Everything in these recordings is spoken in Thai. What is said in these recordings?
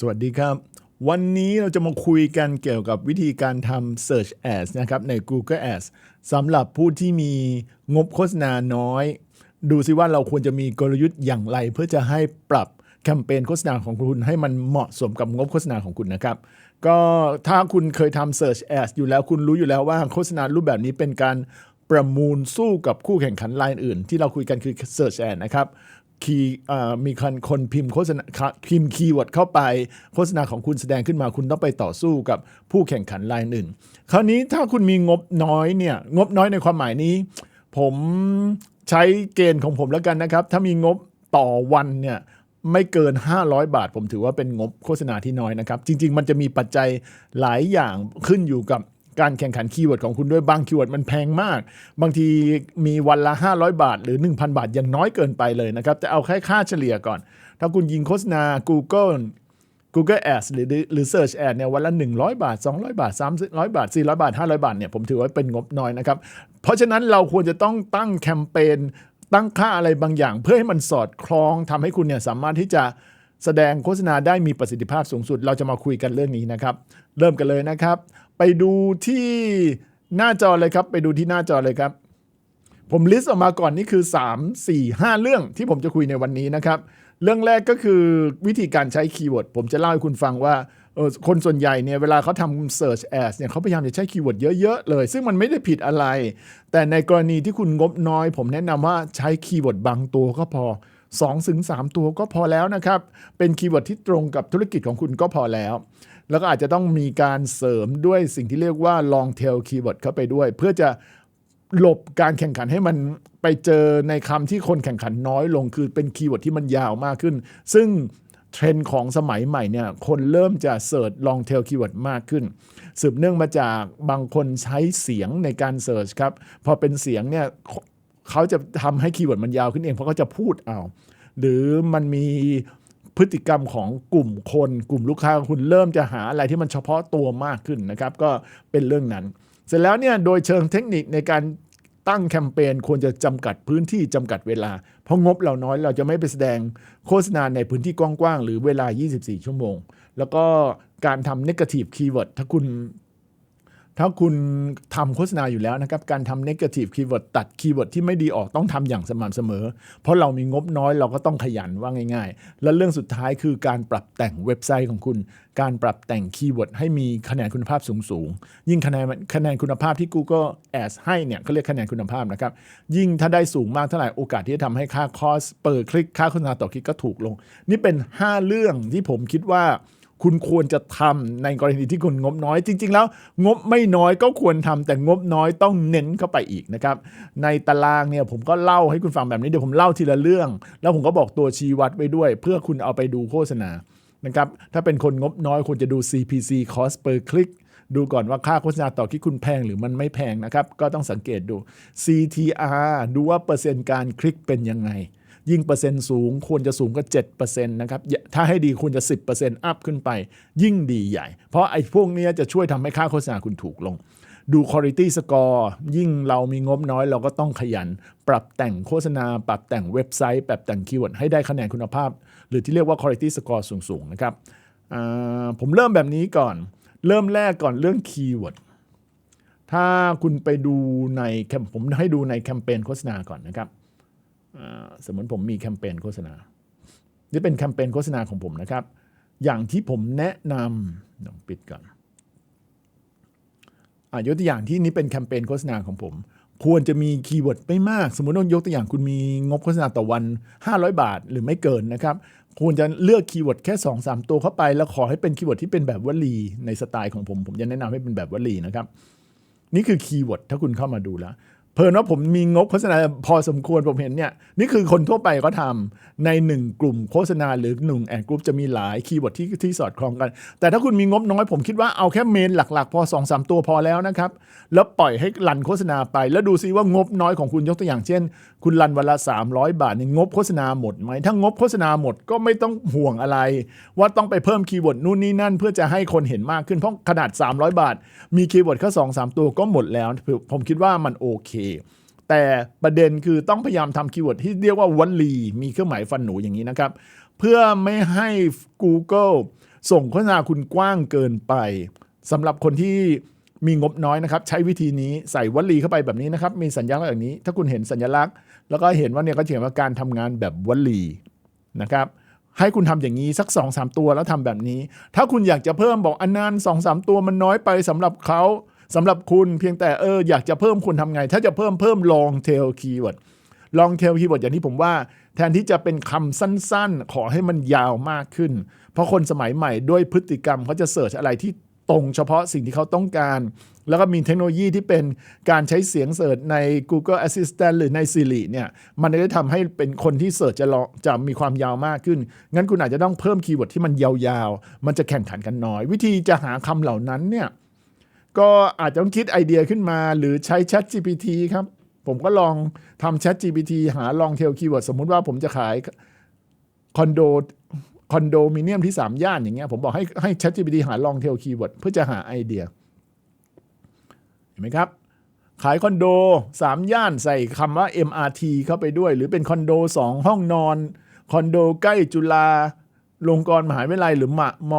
สวัสดีครับ วันนี้เราจะมาคุยกันเกี่ยวกับวิธีการทำ Search Ads นะครับใน Google Ads สำหรับผู้ที่มีงบโฆษณาน้อย ดูซิว่าเราควรจะมีกลยุทธ์อย่างไร เพื่อจะให้ปรับแคมเปญโฆษณาของคุณให้มันเหมาะสมกับงบโฆษณาของคุณนะครับ ก็ถ้าคุณเคยทำ Search Ads อยู่แล้วคุณรู้อยู่แล้วว่าโฆษณารูปแบบนี้เป็นการประมูลสู้กับคู่แข่งขันรายอื่น ที่เราคุยกันคือ Search Ad นะครับ คีย์มีคนคนพิมพ์โฆษณาพิมพ์คีย์เวิร์ดเข้าไป โฆษณาของคุณแสดงขึ้นมาคุณต้องไปต่อสู้กับผู้แข่งขันรายอื่นคราวนี้ถ้าคุณมีงบน้อยเนี่ยงบน้อยในความหมายนี้ ผมใช้เกณฑ์ของผมแล้วกันนะครับ ถ้ามีงบต่อวันเนี่ยไม่เกิน 500 บาท ผมถือว่าเป็นงบโฆษณาที่น้อยนะครับ จริง ๆ มันจะมีปัจจัยหลายอย่างขึ้นอยู่กับ การแข่งขันคีย์เวิร์ดของคุณด้วยบางคีย์เวิร์ดมันแพงมาก บางทีมีวันละ 500 บาท หรือ 1,000 บาทยังน้อยเกินไปเลยนะครับแต่เอาแค่ค่าเฉลี่ยก่อน ถ้าคุณยิงโฆษณา Google Google Ads หรือหรือ Search Ad เนี่ยวันละ 100 บาท 200 บาท 300 บาท 400 บาท 500 บาทเนี่ยผมถือว่าเป็นงบน้อยนะครับ เพราะฉะนั้นเราควรจะต้องตั้งแคมเปญตั้งค่าอะไรบางอย่าง เพื่อให้มันสอดคล้องทำให้คุณเนี่ยสามารถที่จะ แสดงโฆษณาได้มีประสิทธิภาพสูงสุด เราจะมาคุยกันเรื่องนี้นะครับ เริ่มกันเลยนะครับ ไปดูที่หน้าจอเลยครับ ไปดูที่หน้าจอเลยครับ ผมลิสต์ออกมาก่อนนี่คือ 3 4 5 เรื่องที่ผมจะคุยในวันนี้นะครับ เรื่องแรกก็คือวิธีการใช้คีย์เวิร์ดผมจะเล่าให้คุณฟังว่าคนส่วนใหญ่เนี่ยเวลาเขาทำ Search Ads เนี่ยเขาพยายามจะใช้คีย์เวิร์ดเยอะๆเลย ซึ่งมันไม่ได้ผิดอะไร แต่ในกรณีที่คุณงบน้อย ผมแนะนำว่าใช้คีย์เวิร์ดบางตัวก็พอ 2ถึง3ตัวก็พอแล้วนะครับ เป็นคีย์เวิร์ดที่ตรงกับธุรกิจของคุณก็พอแล้ว แล้วก็อาจจะต้องมีการเสริมด้วยสิ่งที่เรียกว่า long tail keyword เข้าไปด้วย เพื่อจะหลบการแข่งขันให้มันไปเจอในคำที่คนแข่งขันน้อยลง คือเป็นคีย์เวิร์ดที่มันยาวมากขึ้น ซึ่งเทรนด์ของสมัยใหม่เนี่ยคนเริ่มจะเสิร์ช long tail keyword มากขึ้น สืบเนื่องมาจากบางคนใช้เสียงในการเสิร์ชครับ พอเป็นเสียงเนี่ย เขาจะทำให้คีย์เวิร์ดมันยาวขึ้นเองเพราะเขาจะพูดเอาหรือมันมีพฤติกรรมของกลุ่มคน กลุ่มลูกค้าคุณเริ่มจะหาอะไรที่มันเฉพาะตัวมากขึ้นนะครับ ก็เป็นเรื่องนั้น เสร็จแล้วเนี่ยโดยเชิงเทคนิคในการตั้งแคมเปญควรจะจำกัดพื้นที่จำกัดเวลา เพราะงบเราน้อยเราจะไม่ไปแสดงโฆษณาในพื้นที่กว้างๆหรือเวลา 24 ชั่วโมง แล้วก็การทำ negative keyword ถ้าคุณ ถ้าคุณทำโฆษณาอยู่แล้วนะครับ การทำ negative keyword ตัดคีย์เวิร์ดที่ไม่ดีออกต้องทำอย่างสม่ำเสมอ เพราะเรามีงบน้อยเราก็ต้องขยันว่าง่าย ๆ และเรื่องสุดท้ายคือการปรับแต่งเว็บไซต์ของคุณ การปรับแต่งคีย์เวิร์ดให้มีคะแนนคุณภาพสูงๆ ยิ่งคะแนนคะแนนคุณภาพที่ Google Ads ให้เนี่ยเขาเรียกคะแนนคุณภาพนะครับ ยิ่งถ้าได้สูงมากเท่าไหร่โอกาสที่จะทำให้ค่าคอสเปิดคลิกค่าโฆษณาต่อคลิกก็ถูกลง นี่เป็น 5 เรื่องที่ผมคิดว่า คุณควรจะทำในกรณีที่คุณงบน้อย จริง ๆ แล้ว งบไม่น้อยก็ควรทำแต่งบน้อยต้องเน้นเข้าไปอีกนะครับในตารางเนี่ยผมก็เล่าให้คุณฟังแบบนี้เดี๋ยวผมเล่าทีละเรื่อง แล้วผมก็บอกตัวชี้วัดไว้ด้วย เพื่อคุณเอาไปดูโฆษณานะครับถ้าเป็นคนงบน้อยควรจะดู CPC cost per click ดูก่อนว่าค่าโฆษณาต่อคลิกคุณแพงหรือมันไม่แพงนะครับ ก็ต้องสังเกตดู CTR ดูว่าเปอร์เซ็นต์การคลิกเป็นยังไง ยิ่งเปอร์เซ็นต์สูงควรจะสูงก็7%นะครับถ้าให้ดีควรจะ 10%อัพขึ้นไป ยิ่งดีใหญ่ เพราะไอ้พวกนี้จะช่วยทำให้ค่าโฆษณาคุณถูกลง ดู quality score ยิ่งเรามีงบน้อยเราก็ต้องขยัน ปรับแต่งโฆษณา ปรับแต่งเว็บไซต์ ปรับแต่งคีย์เวิร์ดให้ได้คะแนนคุณภาพ หรือที่เรียกว่า quality score สูงๆนะครับผมเริ่มแบบนี้ก่อน เริ่มแรกก่อนเรื่องคีย์เวิร์ดถ้าคุณไปดูในแคมผมให้ดูในแคมเปญโฆษณาก่อนนะครับ สมมติผมมีแคมเปญโฆษณา นี่เป็นแคมเปญโฆษณาของผมนะครับ อย่างที่ผมแนะนำลองปิดก่อนอยกตัวอย่างที่นี้เป็นแคมเปญโฆษณาของผม ควรจะมีคีย์เวิร์ดไม่มาก สมมติว่ายกตัวอย่างคุณมีงบโฆษณาต่อวัน 500 บาทหรือไม่เกินนะครับควรจะเลือกคีย์เวิร์ดแค่ 2-3 ตัวเข้าไป แล้วขอให้เป็นคีย์เวิร์ดที่เป็นแบบวลีในสไตล์ของผม ผมจะแนะนำให้เป็นแบบวลีนะครับ นี่คือคีย์เวิร์ดถ้าคุณเข้ามาดูแล้ว เพลินว่าผมมีงบโฆษณาพอสมควรผมเห็นเนี่ยนี่คือคนทั่วไปก็ทำในหนึ่งกลุ่มโฆษณาหรือหนึ่งแอดกลุ่มจะมีหลายคีย์เวิร์ดที่ที่สอดคล้องกัน แต่ถ้าคุณมีงบน้อยผมคิดว่าเอาแค่เมนหลักๆ พอ2อสตัวพอแล้วนะครับ แล้วปล่อยให้รันโฆษณาไป แล้วดูซิว่างบน้อยของคุณยกตัวอย่างเช่น คุณรันวันละ 300 บาทเนี่งบโฆษณาหมดไหมถ้างบโฆษณาหมดก็ไม่ต้องห่วงอะไร ว่าต้องไปเพิ่มคีย์เวิร์ดนู่นนี่นั่น เพื่อจะให้คนเห็นมากขึ้นเพราะขนาด 300 บาท มีคีย์เวิร์ดแค่สองสามตัวก็หมดแล้ว ผมคิดว่ามันโอเคแต่ประเด็นคือต้องพยายามทำคีย์เวิร์ดที่เรียกว่าวลีมีเครื่องหมายฟันหนูอย่างนี้นะครับ เพื่อไม่ให้ Google ส่งโฆษณาคุณกว้างเกินไปสำหรับคนที่มีงบน้อยนะครับ ใช้วิธีนี้ใส่วลีเข้าไปแบบนี้นะครับ มีสัญลักษณ์แบบนี้ ถ้าคุณเห็นสัญลักษณ์ แล้วก็เห็นว่าเนี่ยก็เขียนว่าการทำงานแบบวลีนะครับให้คุณทำอย่างนี้สัก2อสตัวแล้วทำแบบนี้ ถ้าคุณอยากจะเพิ่มบอกอันนั้นสองสามตัวมันน้อยไปสำหรับเขา สำหรับคุณเพียงแต่เอออยากจะเพิ่มคุณทำไง ถ้าจะเพิ่มเพิ่ม long tail keyword long tail keyword อย่างที่ผมว่า แทนที่จะเป็นคำสั้นๆ ขอให้มันยาวมากขึ้น เพราะคนสมัยใหม่ด้วยพฤติกรรมเขาจะเสิร์ชอะไรที่ตรงเฉพาะสิ่งที่เขาต้องการ แล้วก็มีเทคโนโลยีที่เป็นการใช้เสียงเสิร์ชใน Google Assistant หรือใน Siri เนี่ยมันจะทำให้เป็นคนที่เสิร์ชจะจะมีความยาวมากขึ้น งั้นคุณอาจจะต้องเพิ่มคีย์เวิร์ดที่มันยาวๆ มันจะแข่งขันกันน้อย วิธีจะหาคำเหล่านั้นเนี่ย ก็อาจจะต้องคิดไอเดียขึ้นมาหรือใช้ Chat GPT ครับ ผมก็ลองทำ Chat GPT หาลองเทลคีย์เวิร์ดสมมุติว่าผมจะขายคอนโดคอนโดมิเนียมที่ 3 ย่านอย่างเงี้ยผมบอกให้ให้ Chat GPT หาลองเทลคีย์เวิร์ดเพื่อจะหาไอเดีย เห็นไหมครับ ขายคอนโด 3 ย่านใส่คำว่า MRT เข้าไปด้วย หรือเป็นคอนโด 2 ห้องนอนคอนโดใกล้จุฬาลงกรณ์มหาวิทยาลัยหรือมม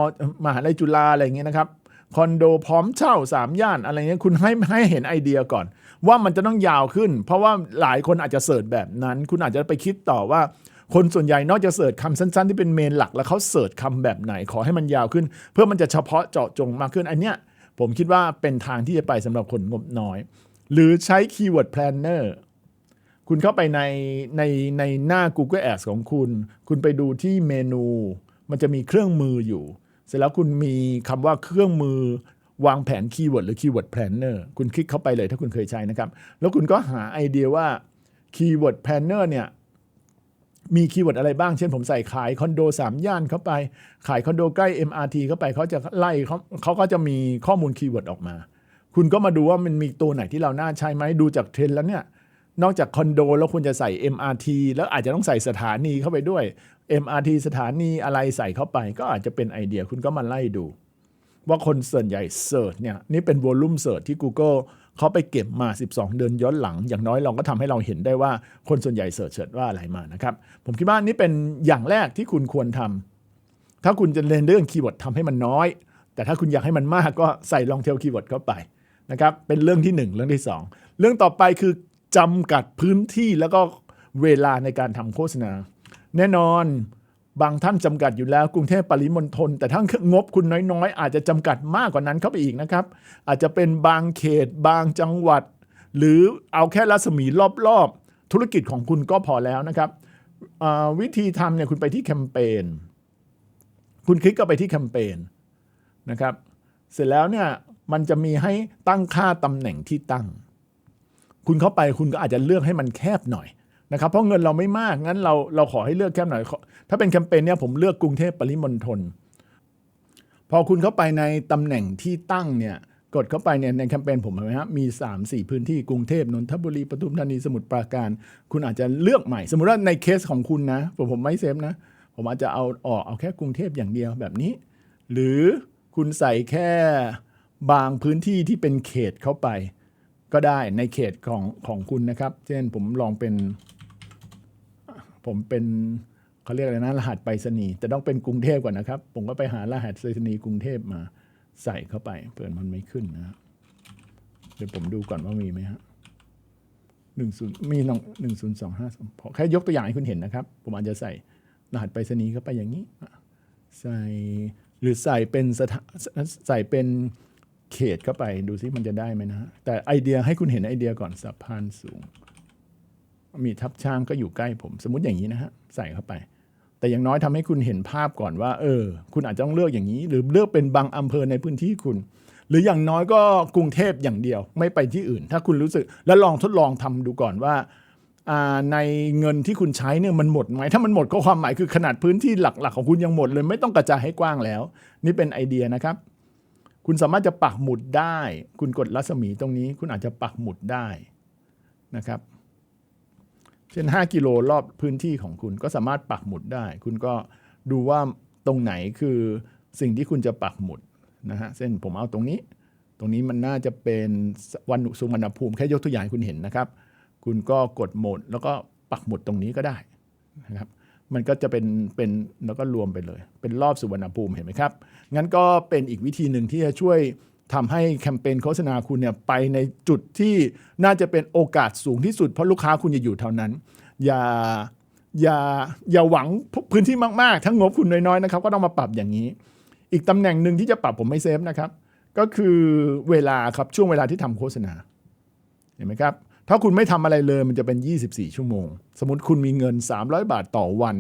มหาลัยจุฬาอะไรอย่างเงี้ยนะครับ คอนโดพร้อมเช่า3ย่านอะไรเงี้ยคุณให้ให้เห็นไอเดียก่อน ว่ามันจะต้องยาวขึ้น เพราะว่าหลายคนอาจจะเสิร์ชแบบนั้น คุณอาจจะไปคิดต่อว่า คนส่วนใหญ่นอกจากเสิร์ชคำสั้น ๆ ที่เป็นเมนหลักแล้วเขาเสิร์ชคำแบบไหนขอให้มันยาวขึ้น เพื่อมันจะเฉพาะเจาะจงมากขึ้นอันเนี้ยผมคิดว่าเป็นทางที่จะไปสำหรับคนงบน้อย หรือใช้คีย์เวิร์ดแพลนเนอร์คุณเข้าไปในในในหน้า Google Ads ของคุณ คุณไปดูที่เมนู มันจะมีเครื่องมืออยู่ เสร็จแล้วคุณมีคำว่าเครื่องมือวางแผนคีย์เวิร์ดหรือคีย์เวิร์ดแพลนเนอร์คุณคลิกเข้าไปเลยถ้าคุณเคยใช้นะครับ แล้วคุณก็หาไอเดียว่าคีย์เวิร์ดแพลนเนอร์เนี่ยมีคีย์เวิร์ดอะไรบ้าง เช่นผมใส่ขายคอนโด 3 ย่านเข้าไป ขายคอนโดใกล้ MRT เข้าไปเขาจะไล่เขาเขาก็จะมีข้อมูลคีย์เวิร์ดออกมา คุณก็มาดูว่ามันมีตัวไหนที่เราน่าใช้ไหมดูจากเทรนด์แล้วเนี่ยนอกจากคอนโดแล้วคุณจะใส่ MRT แล้วอาจจะต้องใส่สถานีเข้าไปด้วย MRT สถานีอะไรใส่เข้าไป ก็อาจจะเป็นไอเดียคุณก็มาไล่ดู ว่าคนส่วนใหญ่เสิร์ชเนี่ยนี่เป็นวอลุ่มเสิร์ชที่ Google เขาไปเก็บมา 12 เดือนย้อนหลัง อย่างน้อยเราก็ทำให้เราเห็นได้ว่าคนส่วนใหญ่เสิร์ชเสิร์ชว่าอะไรมานะครับ ผมคิดว่านี่เป็นอย่างแรกที่คุณควรทำถ้าคุณจะเรียนเรื่องคีย์เวิร์ดทำให้มันน้อย แต่ถ้าคุณอยากให้มันมากก็ใส่ลองเทลคีย์เวิร์ดเข้าไปนะครับเป็นเรื่องที่หนึ่งเรื่องที่สองเรื่องต่อไปคือจำกัดพื้นที่แล้วก็เวลาในการทำโฆษณา แน่นอนบางท่านจำกัดอยู่แล้วกรุงเทพปริมณฑลแต่ถ้างบคุณน้อยๆ อาจจะจำกัดมากกว่านั้นเข้าไปอีกนะครับ อาจจะเป็นบางเขตบางจังหวัด หรือเอาแค่รัศมีรอบๆ ธุรกิจของคุณก็พอแล้วนะครับวิธีทำเนี่ยคุณไปที่แคมเปญคุณคลิกก็ไปที่แคมเปญนะครับ เสร็จแล้วเนี่ยมันจะมีให้ตั้งค่าตำแหน่งที่ตั้ง คุณเข้าไปคุณก็อาจจะเลือกให้มันแคบหน่อย นะครับเพราะเงินเราไม่มากงั้นเราเราขอให้เลือกแคบหน่อยถ้าเป็นแคมเปญเนี่ยผมเลือกกรุงเทพปริมณฑลพอคุณเข้าไปในตำแหน่งที่ตั้งเนี่ยกดเข้าไปเนี่ยในแคมเปญผมเห็นไหมครับมี 3 4 พื้นที่กรุงเทพนนทบุรีปทุมธานีสมุทรปราการ คุณอาจจะเลือกใหม่ สมมุติว่าในเคสของคุณนะผมผมไม่เซฟนะ ผมอาจจะเอาออกเอาแค่กรุงเทพอย่างเดียวแบบนี้ หรือคุณใส่แค่บางพื้นที่ที่เป็นเขตเข้าไป ก็ได้ในเขตของของคุณนะครับ เช่นผมลองเป็น ผมเป็นเขาเรียกอะไรนะรหัสไปรษณีย์แต่ต้องเป็นกรุงเทพก่อนนะครับ ผมก็ไปหารหัสไปรษณีย์กรุงเทพมาใส่เข้าไปเปิดมันไม่ขึ้นนะเดี๋ยวผมดูก่อนว่ามีไหมฮะหนึ่งศูนย์มีน้องหนึ่งศูนย์สองห้าพอแค่ยกตัวอย่างให้คุณเห็นนะครับ ผมอาจจะใส่รหัสไปรษณีย์เข้าไปอย่างนี้ ใส่หรือใส่เป็นสถาใส่เป็นเขตเข้าไปดูซิมันจะได้ไหมนะฮะแต่ไอเดียให้คุณเห็นไอเดียก่อนสะพานสูง มีทับช้างก็อยู่ใกล้ผม สมมติอย่างนี้นะฮะใส่เข้าไป แต่อย่างน้อยทำให้คุณเห็นภาพก่อนว่า เออ คุณอาจจะต้องเลือกอย่างนี้ หรือเลือกเป็นบางอำเภอในพื้นที่คุณ หรืออย่างน้อยก็กรุงเทพอย่างเดียว ไม่ไปที่อื่น ถ้าคุณรู้สึกแล้วลองทดลองทำดูก่อนว่าในเงินที่คุณใช้เนี่ยมันหมดไหมถ้ามันหมดก็ความหมายคือขนาดพื้นที่หลัก ๆ ของคุณยังหมดเลย ไม่ต้องกระจายให้กว้างแล้ว นี่เป็นไอเดียนะครับ คุณสามารถจะปักหมุดได้ คุณกดรัศมีตรงนี้ คุณอาจจะปักหมุดได้นะครับ ช่น 5 กิโลรอบพื้นที่ของคุณก็สามารถปักหมุดได้ คุณก็ดูว่าตรงไหนคือสิ่งที่คุณจะปักหมุดนะฮะเส้นผมเอาตรงนี้ ตรงนี้มันน่าจะเป็นวันสุวรรณภูมิแค่ยกตัวอย่างให้คุณเห็นนะครับ คุณก็กดโหมด แล้วก็ปักหมุดตรงนี้ก็ได้นะครับมันก็จะเป็นเป็นแล้วก็รวมไปเลย เป็นรอบสุวรรณภูมิเห็นไหมครับ งั้นก็เป็นอีกวิธีหนึ่งที่จะช่วย ทำให้แคมเปญโฆษณาคุณเนี่ยไปในจุดที่น่าจะเป็นโอกาสสูงที่สุด เพราะลูกค้าคุณจะอยู่เท่านั้น อย่าอย่าอย่าหวังพื้นที่มากๆถ้างบคุณน้อย ๆ นะครับ ก็ต้องมาปรับอย่างนี้ อีกตำแหน่งหนึ่งที่จะปรับผมไม่เซฟนะครับ ก็คือเวลาครับช่วงเวลาที่ทำโฆษณา เห็นไหมครับ ถ้าคุณไม่ทำอะไรเลยมันจะเป็น 24 ชั่วโมง สมมติคุณมีเงิน 300 บาทต่อวัน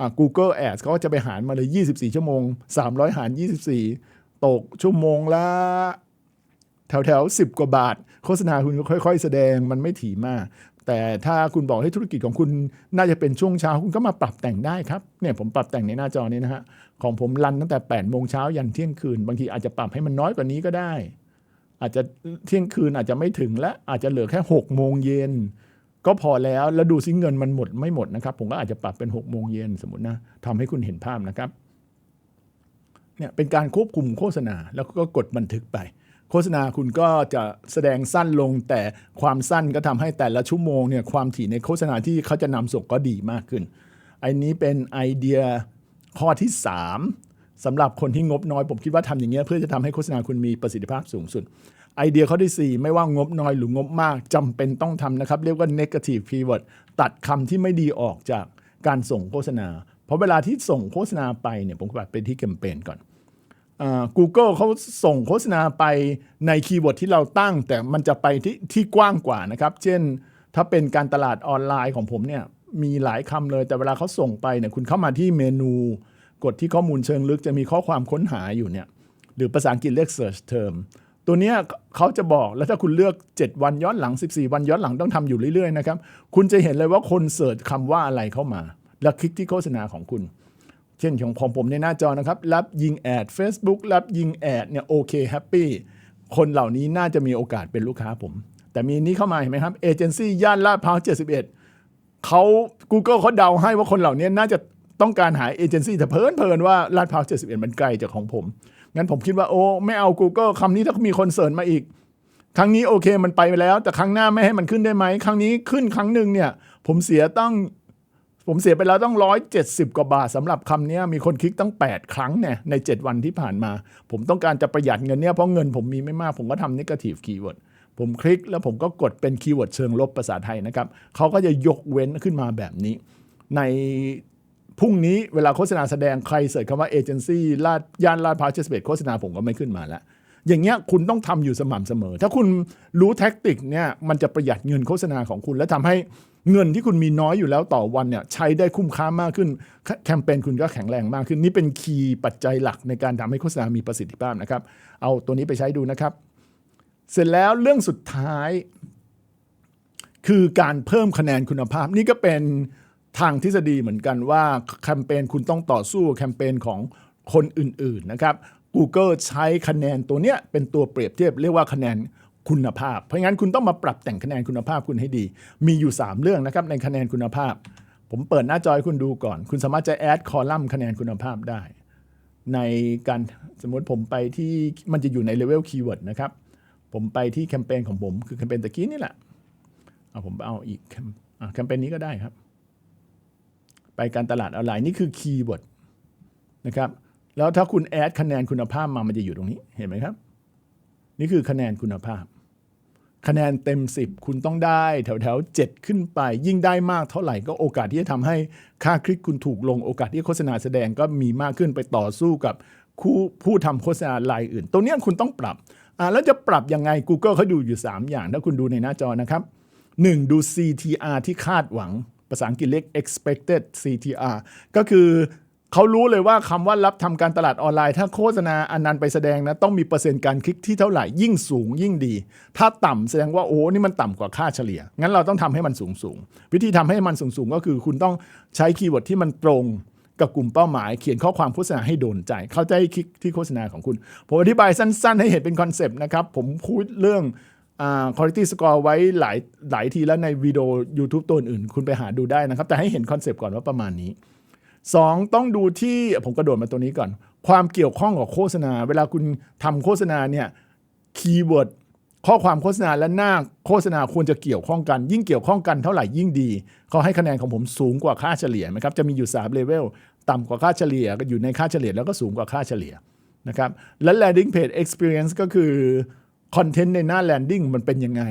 อะ Google Ads เขาก็จะไปหารมาเลย 24 ชั่วโมง 300 หาร 24 ตกชั่วโมงละแถวแถวสิบกว่าบาท โฆษณาคุณก็ค่อย ๆ แสดงมันไม่ถี่มาก แต่ถ้าคุณบอกให้ธุรกิจของคุณน่าจะเป็นช่วงเช้าคุณก็มาปรับแต่งได้ครับเนี่ยผมปรับแต่งในหน้าจอนี้นะฮะของผมรันตั้งแต่8โมงเช้ายันเที่ยงคืน บางทีอาจจะปรับให้มันน้อยกว่านี้ก็ได้ อาจจะเที่ยงคืนอาจจะไม่ถึงและอาจจะเหลือแค่6โมงเย็นก็พอแล้วแล้วดูซิเงินมันหมดไม่หมดนะครับ ผมก็อาจจะปรับเป็น6โมงเย็นสมมตินะทำให้คุณเห็นภาพนะครับ เนี่ยเป็นการควบคุมโฆษณาแล้วก็กดบันทึกไป โฆษณาคุณก็จะแสดงสั้นลง แต่ความสั้นก็ทำให้แต่ละชั่วโมงเนี่ยความถี่ในโฆษณาที่เขาจะนำส่งก็ดีมากขึ้นอันนี้เป็นไอเดียข้อที่ 3สำหรับคนที่งบน้อย ผมคิดว่าทำอย่างเงี้ยเพื่อจะทำให้โฆษณาคุณมีประสิทธิภาพสูงสุดไอเดียข้อที่ 4 ไม่ว่างบน้อยหรืองบมากจำเป็นต้องทำนะครับ เรียกว่า negative keyword ตัดคำที่ไม่ดีออกจากการส่งโฆษณา เพราะเวลาที่ส่งโฆษณาไปเนี่ยผมก็ไปที่แคมเปญก่อน อ่า Google เขาส่งโฆษณาไปในคีย์เวิร์ดที่เราตั้ง แต่มันจะไปที่ที่กว้างกว่านะครับ เช่น ถ้าเป็นการตลาดออนไลน์ของผมเนี่ยมีหลายคำเลย แต่เวลาเขาส่งไปเนี่ยคุณเข้ามาที่เมนู กดที่ข้อมูลเชิงลึกจะมีข้อความค้นหาอยู่เนี่ยหรือภาษาอังกฤษเรียก search term ตัวเนี้ยเขาจะบอกแล้วถ้าคุณเลือก 7 วันย้อนหลัง 14 วันย้อนหลังต้องทำอยู่เรื่อยๆนะครับคุณจะเห็นเลยว่าคนเสิร์ชคำว่าอะไรเข้ามา แล้วคลิกที่โฆษณาของคุณ เช่นของของผมในหน้าจอนะครับรับยิงแอด Facebook รับยิงแอดเนี่ยโอเคแฮปปี้คนเหล่านี้น่าจะมีโอกาสเป็นลูกค้าผม แต่มีนี้เข้ามาเห็นไหมครับเอเจนซี่ย่านลาดพร้าว71เขา Google เขาเดาให้ว่าคนเหล่านี้น่าจะต้องการหาเอเจนซี่แต่เพลินเพลินว่าลาดพร้าว71 มันไกลจากของผม งั้นผมคิดว่าโอ้ไม่เอา Google คำนี้ถ้ามีคนเสิร์ชมาอีก ครั้งนี้โอเคมันไปแล้ว แต่ครั้งหน้าไม่ให้มันขึ้นได้ไหมครั้งนี้ขึ้นครั้งหนึ่งเนี่ยผมเสียต้อง ผมเสียไปแล้วต้องร้อยเจ็ดสิบกว่าบาทสำหรับคำนี้มีคนคลิกตั้ง 8 ครั้งเนี่ยใน 7 วันที่ผ่านมา ผมต้องการจะประหยัดเงินเนี่ยเพราะเงินผมมีไม่มากผมก็ทำ negative keyword ผมคลิกแล้วผมก็กดเป็นคีย์เวิร์ดเชิงลบภาษาไทยนะครับเขาก็จะยกเว้นขึ้นมาแบบนี้ ในพรุ่งนี้เวลาโฆษณาแสดงใครเสิร์ชคำว่าเอเจนซี่ลาดย่านลาดพร้าวเจ็ดสิบดโฆษณาผมก็ไม่ขึ้นมาแล้วอย่างเงี้ยคุณต้องทำอยู่สม่ำเสมอ ถ้าคุณรู้แท็กติกเนี่ยมันจะประหยัดเงินโฆษณาของคุณ และทำให้ เงินที่คุณมีน้อยอยู่แล้วต่อวันเนี่ยใช้ได้คุ้มค่ามากขึ้น แคมเปญคุณก็แข็งแรงมากขึ้น นี่เป็นคีย์ปัจจัยหลักในการทำให้โฆษณามีประสิทธิภาพนะครับ เอาตัวนี้ไปใช้ดูนะครับ เสร็จแล้วเรื่องสุดท้าย คือการเพิ่มคะแนนคุณภาพ นี่ก็เป็นทางทฤษฎีเหมือนกันว่าแคมเปญคุณต้องต่อสู้แคมเปญของคนอื่นๆนะครับ Google ใช้คะแนนตัวเนี้ยเป็นตัวเปรียบเทียบเรียกว่าคะแนน คุณภาพ เพราะงั้นคุณต้องมาปรับแต่งคะแนนคุณภาพคุณให้ดี มีอยู่ 3 เรื่องนะครับในคะแนนคุณภาพ ผมเปิดหน้าจอให้คุณดูก่อน คุณสามารถจะแอดคอลัมน์คะแนนคุณภาพได้ ในการสมมติผมไปที่มันจะอยู่ในเลเวลคีย์เวิร์ดนะครับ ผมไปที่แคมเปญของผมคือแคมเปญตะกี้นี่แหละเอาผมเอาอีกแคมแคมเปญนี้ก็ได้ครับ ไปการตลาดออนไลน์นี่คือคีย์เวิร์ดนะครับ แล้วถ้าคุณแอดคะแนนคุณภาพมามันจะอยู่ตรงนี้เห็นไหมครับ นี่คือคะแนนคุณภาพ คะแนนเต็ม 10 คุณต้องได้แถวแถวๆ 7 ขึ้นไป ยิ่งได้มากเท่าไหร่ก็โอกาสที่จะทำให้ค่าคลิกคุณถูกลงโอกาสที่โฆษณาแสดงก็มีมากขึ้นไปต่อสู้กับคู่ผู้ทำโฆษณารายอื่น ตรงนี้คุณต้องปรับแล้วจะปรับยังไง Google เขาดูอยู่ 3 อย่างถ้าคุณดูในหน้าจอนะครับ 1. ดู CTR ที่คาดหวังภาษาอังกฤษเรียก expected CTR ก็คือ เขารู้เลยว่าคำว่ารับทำการตลาดออนไลน์ ถ้าโฆษณาอันนั้นไปแสดงนะ ต้องมีเปอร์เซ็นต์การคลิกที่เท่าไหร่ยิ่งสูงยิ่งดี ถ้าต่ำแสดงว่าโอ้นี่มันต่ำกว่าค่าเฉลี่ย งั้นเราต้องทำให้มันสูงสูงๆวิธีทำให้มันสูงสูงๆก็คือ คุณต้องใช้คีย์เวิร์ดที่มันตรงกับกลุ่มเป้าหมาย เขียนข้อความโฆษณาให้โดนใจ เข้าใจคลิกที่โฆษณาของคุณ ผมอธิบายสั้น ๆ ให้เห็นเป็นคอนเซปต์นะครับผมพูดเรื่องอ่า quality score ไว้หลายหลายทีแล้วในวิดีโอ YouTube ตัวอื่น คุณไปหาดูได้นะครับแต่ให้เห็นคอนเซปต์ก่อนว่าประมาณนี้ สองต้องดูที่ผมกระโดดมาตัวนี้ก่อน ความเกี่ยวข้องกับโฆษณา เวลาคุณทำโฆษณาเนี่ยคีย์เวิร์ดข้อความโฆษณาและหน้าโฆษณาควรจะเกี่ยวข้องกัน ยิ่งเกี่ยวข้องกันเท่าไหร่ยิ่งดีเขาให้คะแนนของผมสูงกว่าค่าเฉลี่ยนะครับจะมีอยู่3เลเวลต่ำกว่าค่าเฉลี่ยอยู่ในค่าเฉลี่ยแล้วก็สูงกว่าค่าเฉลี่ยนะครับและ landing page experience ก็คือคอนเทนต์ในหน้า landing มันเป็นยังไง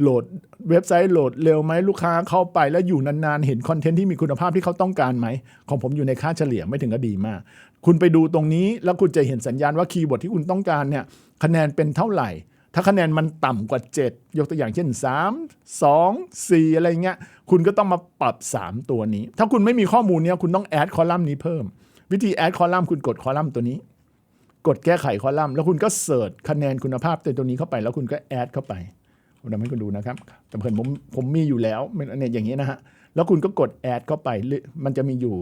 โหลดเว็บไซต์โหลดเร็วไหมลูกค้าเข้าไปแล้วอยู่นานๆ เห็นคอนเทนต์ที่มีคุณภาพที่เขาต้องการไหม ของผมอยู่ในค่าเฉลี่ยไม่ถึงก็ดีมาก คุณไปดูตรงนี้แล้วคุณจะเห็นสัญญาณว่าคีย์เวิร์ดที่คุณต้องการเนี่ยคะแนนเป็นเท่าไหร่ ถ้าคะแนนมันต่ำกว่า 7 ยกตัวอย่างเช่น 3 2 4 อะไรเงี้ยคุณก็ต้องมาปรับ 3 ตัวนี้ ถ้าคุณไม่มีข้อมูลเนี้ยคุณต้องแอดคอลัมน์นี้เพิ่ม วิธีแอดคอลัมน์คุณกดคอลัมน์ตัวนี้ กดแก้ไขคอลัมน์แล้วคุณก็เสิร์ชคะแนนคุณภาพตัวนี้เข้าไป แล้วคุณก็แอดเข้าไป ผมทำให้คุณดูนะครับ แต่เพื่อนผมผมมีอยู่แล้วเนี่ยอย่างนี้นะฮะ แล้วคุณก็กดแอดเข้าไป มันจะมีอยู่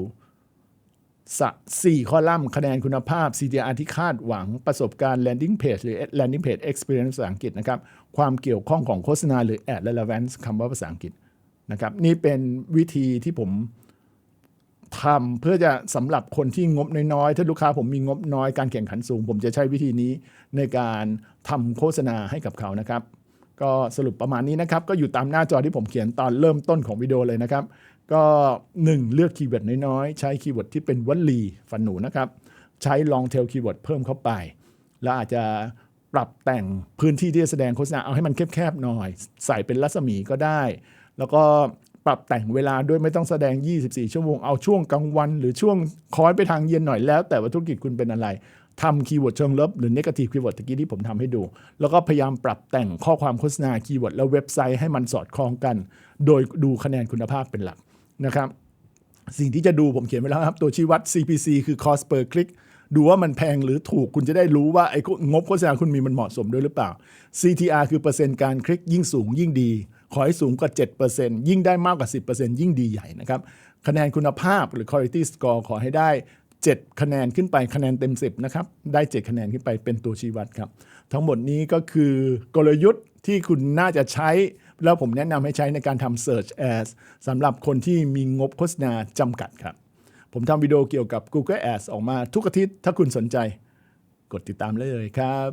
สะสี่คอลัมน์คะแนนคุณภาพ CTR ที่คาดหวังประสบการณ์ landing page หรือ landing page experience ภาษาอังกฤษนะครับ ความเกี่ยวข้องของโฆษณาหรือ ad relevance คำว่าภาษาอังกฤษนะครับ นี่เป็นวิธีที่ผมทำเพื่อจะสำหรับคนที่งบน้อยๆ ถ้าลูกค้าผมมีงบน้อยการแข่งขันสูง ผมจะใช้วิธีนี้ในการทำโฆษณาให้กับเขานะครับ ก็สรุปประมาณนี้นะครับ ก็อยู่ตามหน้าจอที่ผมเขียนตอนเริ่มต้นของวิดีโอเลยนะครับ ก็ 1 เลือกคีย์เวิร์ดน้อยๆ ใช้คีย์เวิร์ดที่เป็นวลีฝันหนูนะครับ ใช้ long tail คีย์เวิร์ดเพิ่มเข้าไป แล้วอาจจะปรับแต่งพื้นที่ที่จะแสดงโฆษณาเอาให้มันแคบๆหน่อย ใส่เป็นรัศมีก็ได้ แล้วก็ปรับแต่งเวลาด้วยไม่ต้องแสดง 24 ชั่วโมง เอาช่วงกลางวัน หรือช่วงคอยไปทางเย็นหน่อยแล้ว แต่ว่าธุรกิจคุณเป็นอะไร ทำคีย์เวิร์ดเชิงลบหรือ negative คีย์เวิร์ดตะกี้ที่ผมทำให้ดู แล้วก็พยายามปรับแต่งข้อความโฆษณาคีย์เวิร์ดและเว็บไซต์ให้มันสอดคล้องกัน โดยดูคะแนนคุณภาพเป็นหลักนะครับสิ่งที่จะดูผมเขียนไว้แล้วครับ ตัวชี้วัด CPC คือ cost per click ดูว่ามันแพงหรือถูกคุณจะได้รู้ว่าไอ้งบโฆษณาคุณมีมันเหมาะสมด้วยหรือเปล่า CTR คือเปอร์เซ็นต์การคลิกยิ่งสูงยิ่งดี ขอให้สูงกว่า 7%ยิ่งได้มากกว่า 10%ยิ่งดีใหญ่นะครับ คะแนนคุณภาพหรือ quality score ขอให้ได้ 7 คะแนนขึ้นไปคะแนนเต็ม 10นะครับได้ 7 คะแนนขึ้นไปเป็นตัวชี้วัดครับ ทั้งหมดนี้ก็คือกลยุทธ์ที่คุณน่าจะใช้ แล้วผมแนะนำให้ใช้ในการทำ search ads สำหรับคนที่มีงบโฆษณาจำกัดครับ ผมทำวิดีโอเกี่ยวกับ Google Ads ออกมาทุกอาทิตย์ถ้าคุณสนใจ กดติดตามเลยครับ